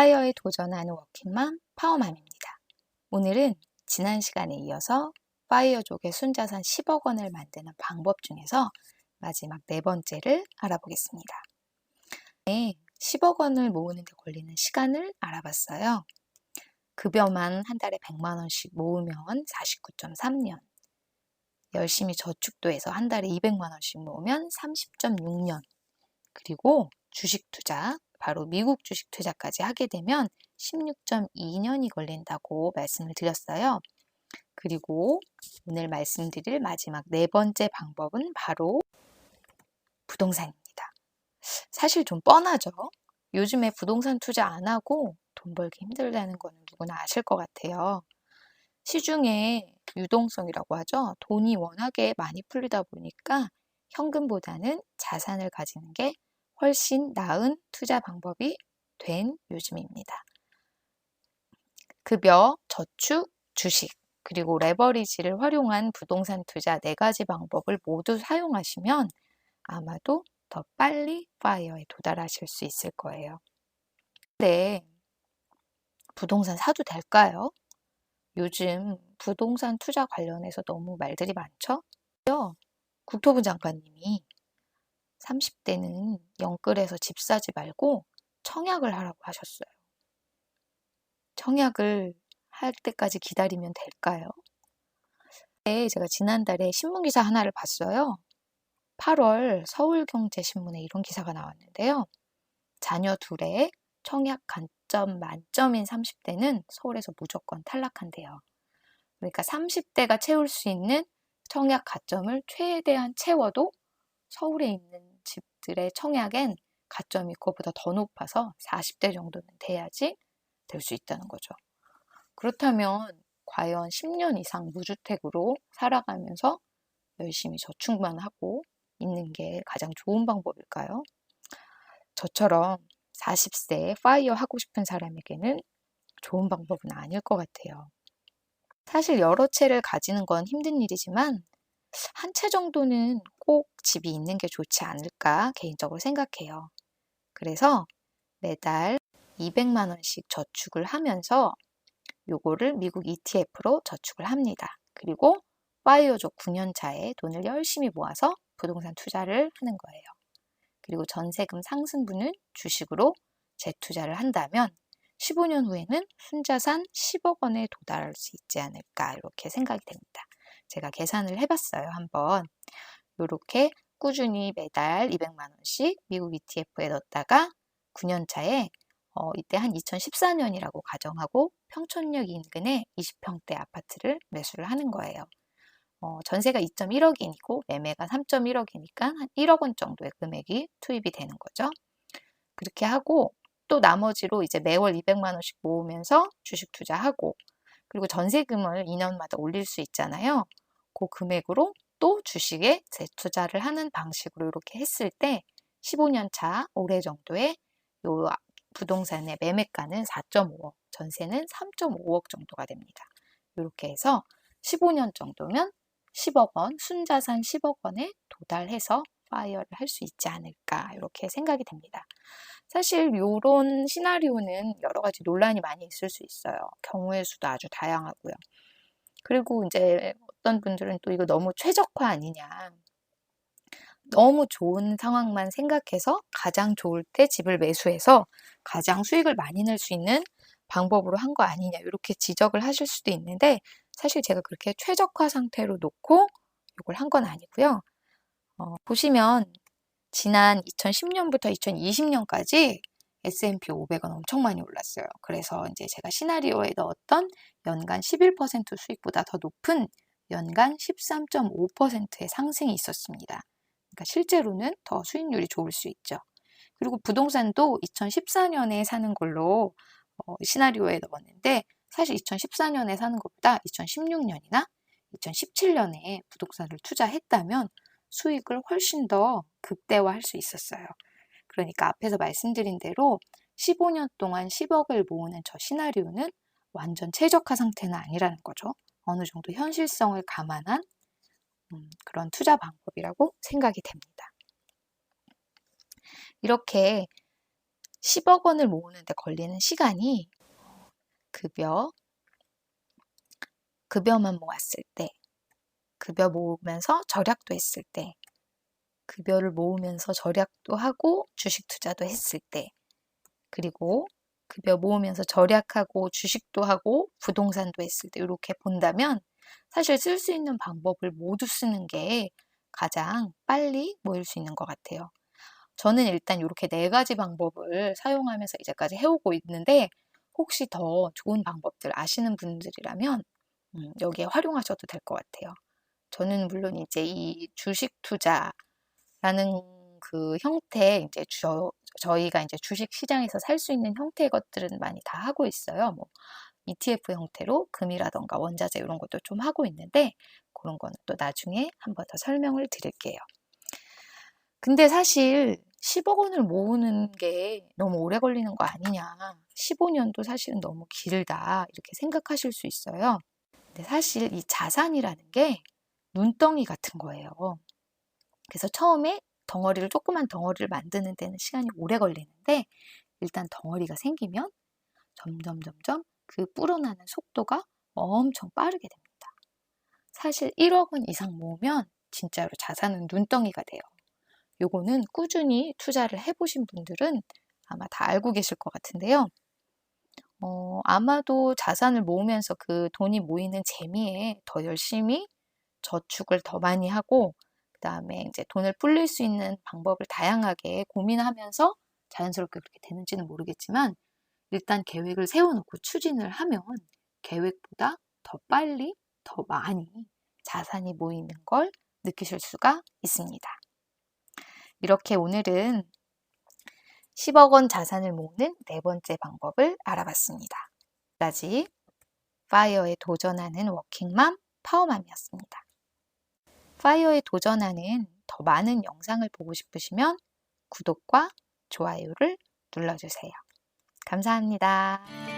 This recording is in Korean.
파이어에 도전하는 워킹맘 파워맘입니다. 오늘은 지난 시간에 이어서 파이어족의 순자산 10억 원을 만드는 방법 중에서 마지막 네 번째를 알아보겠습니다. 네, 10억 원을 모으는 데 걸리는 시간을 알아봤어요. 급여만 한 달에 100만 원씩 모으면 49.3년, 열심히 저축도 해서 한 달에 200만 원씩 모으면 30.6년, 그리고 주식 투자, 바로 미국 주식 투자까지 하게 되면 16.2년이 걸린다고 말씀을 드렸어요. 그리고 오늘 말씀드릴 마지막 네 번째 방법은 바로 부동산입니다. 사실 좀 뻔하죠? 요즘에 부동산 투자 안 하고 돈 벌기 힘들다는 거는 누구나 아실 것 같아요. 시중에 유동성이라고 하죠. 돈이 워낙에 많이 풀리다 보니까 현금보다는 자산을 가지는 게 훨씬 나은 투자 방법이 된 요즘입니다. 급여, 저축, 주식, 그리고 레버리지를 활용한 부동산 투자 네 가지 방법을 모두 사용하시면 아마도 더 빨리 파이어에 도달하실 수 있을 거예요. 근데 부동산 사도 될까요? 요즘 부동산 투자 관련해서 너무 말들이 많죠? 국토부 장관님이 30대는 영끌에서 집 사지 말고 청약을 하라고 하셨어요. 청약을 할 때까지 기다리면 될까요? 네, 제가 지난달에 신문기사 하나를 봤어요. 8월 서울경제신문에 이런 기사가 나왔는데요. 자녀 둘의 청약 간점 만점인 30대는 서울에서 무조건 탈락한대요. 그러니까 30대가 채울 수 있는 청약 가점을 최대한 채워도 서울에 있는 집들의 청약엔 가점이 그거보다 더 높아서 40대 정도는 돼야지 될 수 있다는 거죠. 그렇다면 과연 10년 이상 무주택으로 살아가면서 열심히 저축만 하고 있는 게 가장 좋은 방법일까요? 저처럼 40세에 파이어 하고 싶은 사람에게는 좋은 방법은 아닐 것 같아요. 사실 여러 채를 가지는 건 힘든 일이지만 한 채 정도는 꼭 집이 있는 게 좋지 않을까 개인적으로 생각해요. 그래서 매달 200만 원씩 저축을 하면서 요거를 미국 ETF로 저축을 합니다. 그리고 파이어족 9년 차에 돈을 열심히 모아서 부동산 투자를 하는 거예요. 그리고 전세금 상승분은 주식으로 재투자를 한다면 15년 후에는 순자산 10억 원에 도달할 수 있지 않을까 이렇게 생각이 됩니다. 제가 계산을 해봤어요. 한번 이렇게 꾸준히 매달 200만 원씩 미국 ETF에 넣었다가 9년 차에 어, 이때 한 2014년이라고 가정하고 평촌역 인근에 20평대 아파트를 매수를 하는 거예요. 어, 전세가 2.1억이고 매매가 3.1억이니까 한 1억 원 정도의 금액이 투입이 되는 거죠. 그렇게 하고 또 나머지로 이제 매월 200만 원씩 모으면서 주식 투자하고 그리고 전세금을 2년마다 올릴 수 있잖아요. 그 금액으로 또 주식에 재투자를 하는 방식으로 이렇게 했을 때 15년 차 올해 정도에 요 부동산의 매매가는 4.5억, 전세는 3.5억 정도가 됩니다. 이렇게 해서 15년 정도면 10억 원, 순자산 10억 원에 도달해서 파이어를 할 수 있지 않을까 이렇게 생각이 됩니다. 사실 이런 시나리오는 여러 가지 논란이 많이 있을 수 있어요. 경우의 수도 아주 다양하고요. 그리고 이제 어떤 분들은 또 이거 너무 최적화 아니냐. 너무 좋은 상황만 생각해서 가장 좋을 때 집을 매수해서 가장 수익을 많이 낼 수 있는 방법으로 한 거 아니냐 이렇게 지적을 하실 수도 있는데 사실 제가 그렇게 최적화 상태로 놓고 이걸 한 건 아니고요. 어, 보시면 지난 2010년부터 2020년까지 S&P 500은 엄청 많이 올랐어요. 그래서 이제 제가 시나리오에 넣었던 연간 11% 수익보다 더 높은 연간 13.5%의 상승이 있었습니다. 그러니까 실제로는 더 수익률이 좋을 수 있죠. 그리고 부동산도 2014년에 사는 걸로 어, 시나리오에 넣었는데 사실 2014년에 사는 것보다 2016년이나 2017년에 부동산을 투자했다면 수익을 훨씬 더 극대화할 수 있었어요. 그러니까 앞에서 말씀드린 대로 15년 동안 10억을 모으는 저 시나리오는 완전 최적화 상태는 아니라는 거죠. 어느 정도 현실성을 감안한 음, 그런 투자 방법이라고 생각이 됩니다. 이렇게 10억 원을 모으는데 걸리는 시간이 급여, 급여만 모았을 때, 급여 모으면서 절약도 했을 때, 급여를 모으면서 절약도 하고 주식 투자도 했을 때, 그리고 급여 모으면서 절약하고 주식도 하고 부동산도 했을 때 이렇게 본다면 사실 쓸 수 있는 방법을 모두 쓰는 게 가장 빨리 모일 수 있는 것 같아요. 저는 일단 이렇게 네 가지 방법을 사용하면서 이제까지 해오고 있는데 혹시 더 좋은 방법들 아시는 분들이라면 음, 여기에 활용하셔도 될 것 같아요. 저는 물론 이제 이 주식 투자라는 그 형태 이제 저, 저희가 이제 주식 시장에서 살 수 있는 형태의 것들은 많이 다 하고 있어요. 뭐 ETF 형태로 금이라던가 원자재 이런 것도 좀 하고 있는데 그런 거는 또 나중에 한 번 더 설명을 드릴게요. 근데 사실 10억 원을 모으는 게 너무 오래 걸리는 거 아니냐. 15년도 사실은 너무 길다. 이렇게 생각하실 수 있어요. 근데 사실 이 자산이라는 게 눈덩이 같은 거예요. 그래서 처음에 덩어리를 조그만 덩어리를 만드는 데는 시간이 오래 걸리는데 일단 덩어리가 생기면 점점 점점 그 불어나는 속도가 엄청 빠르게 됩니다. 사실 1억 원 이상 모으면 진짜로 자산은 눈덩이가 돼요. 요거는 꾸준히 투자를 해보신 분들은 아마 다 알고 계실 것 같은데요. 어, 아마도 자산을 모으면서 그 돈이 모이는 재미에 더 열심히 저축을 더 많이 하고 그 다음에 이제 돈을 불릴 수 있는 방법을 다양하게 고민하면서 자연스럽게 그렇게 되는지는 모르겠지만 일단 계획을 세워놓고 추진을 하면 계획보다 더 빨리, 더 많이 자산이 모이는 걸 느끼실 수가 있습니다. 이렇게 오늘은 10억 원 자산을 모으는 네 번째 방법을 알아봤습니다. 까지 파이어에 도전하는 워킹맘 파워맘이었습니다. 파이어에 도전하는 더 많은 영상을 보고 싶으시면 구독과 좋아요를 눌러주세요. 감사합니다.